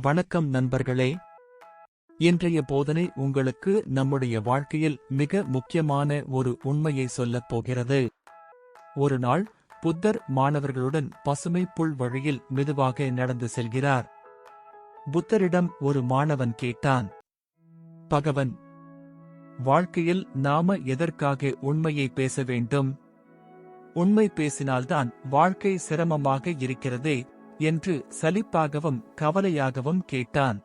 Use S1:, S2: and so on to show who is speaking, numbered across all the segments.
S1: வணக்கம் நண்பர்களே. இன்றைய போதனை உங்களுக்கு நம்முடைய வாழ்க்கையில் மிக முக்கியமான ஒரு உண்மையை சொல்லப் போகிறது. ஒரு நாள் புத்தர் மாணவர்களுடன் பசுமை புல் வழியில் மெதுவாக நடந்து செல்கிறார். புத்தரிடம் ஒரு மாணவன் கேட்டான் பகவன் வாழ்க்கையில் நாம எதற்காக உண்மையை பேச வேண்டும்? உண்மை பேசினால்தான் வாழ்க்கை சிரமமாக இருக்கிறதே என்று சலிப்பாகவும் கவலையாகவும் கேட்டான்.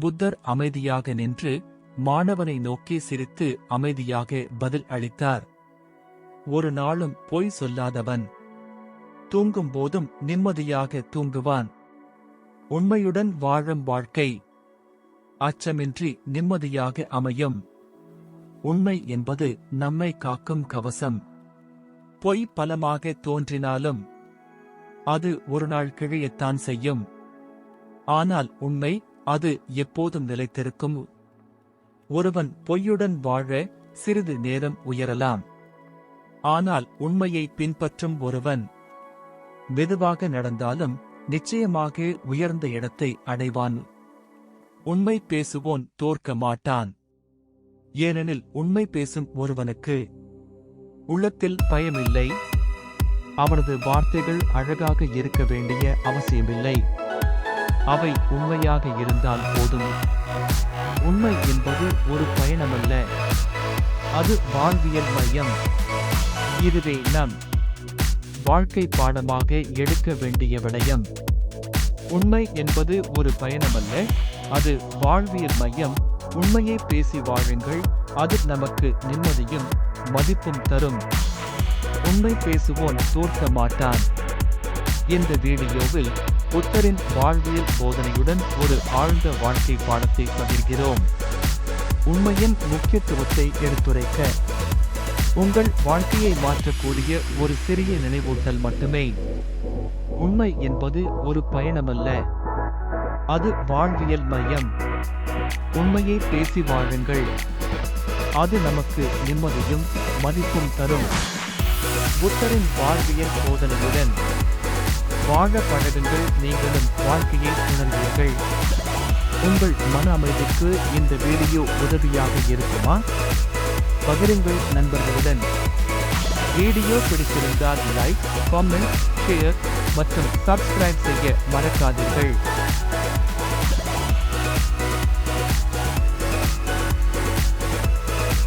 S1: புத்தர் அமைதியாக நின்று மாணவனை நோக்கி சிரித்து அமைதியாக பதில் அளித்தார். ஒரு நாளும் பொய் சொல்லாதவன். தூங்கும் போதும் நிம்மதியாக தூங்குவான். உண்மையுடன் வாழும் வாழ்க்கை. அச்சமின்றி நிம்மதியாக அமையும். உண்மை என்பது நம்மை காக்கும் கவசம். பொய் பலமாக தோன்றினாலும் அது ஒரு நாள் கிழியத்தான் செய்யும். ஆனால் உண்மை அது எப்போதும் நிலைத்திருக்கும். ஒருவன் பொய்யுடன் வாழ சிறிது நேரம் உயரலாம். ஆனால் உண்மையை பின்பற்றும் ஒருவன் மெதுவாக நடந்தாலும் நிச்சயமாக உயர்ந்த இடத்தை அடைவான். உண்மை பேசுவோன் தோற்க மாட்டான். ஏனெனில் உண்மை பேசும் ஒருவனுக்கு உள்ளத்தில் பயமில்லை. அவரது வார்த்தைகள் அழகாக இருக்க வேண்டிய அவசியமில்லை. அவை உண்மையாக இருந்தால் போதும். உண்மை என்பது ஒரு பயணமல்ல. அது வாழ்வியல் மையம். இதுவே நம் வாழ்க்கை பாடமாக எடுக்க வேண்டிய விடயம். உண்மை என்பது ஒரு பயணமல்ல. அது வாழ்வியல் மையம். உண்மையை பேசி வாழுங்கள். அது நமக்கு நிம்மதியும் மதிப்பும் தரும். உண்மை பேசுவோன் தோற்க மாட்டான். இந்த வீடியோவில் புத்தரின் வாழ்வியல் போதனையுடன் ஒரு ஆழ்ந்த வாழ்க்கை பாடத்தை பகிர்கிறோம். உண்மையின் முக்கியத்துவத்தை எடுத்துரைக்க உங்கள் வாழ்க்கையை மாற்றக்கூடிய ஒரு சிறிய நினைவூட்டல் மட்டுமே. உண்மை என்பது ஒரு பயணமல்ல அது வாழ்வியல் மையம். உண்மையை பேசி வாழுங்கள் அது நமக்கு நிம்மதியும் மதிப்பும் தரும். புத்தரின் வாழ்வியல் போதனையுடன் வாழ பழகுங்கள் நீங்களும் வாழ்க்கையை உணர்வீர்கள். உங்கள் மன அமைதிக்கு இந்த வீடியோ உதவியாக இருக்குமா? பகிருங்கள் நண்பர்களுடன். வீடியோ பிடித்திருந்தால் லைக் கமெண்ட் ஷேர் மற்றும் சப்ஸ்கிரைப் செய்ய மறக்காதீர்கள்.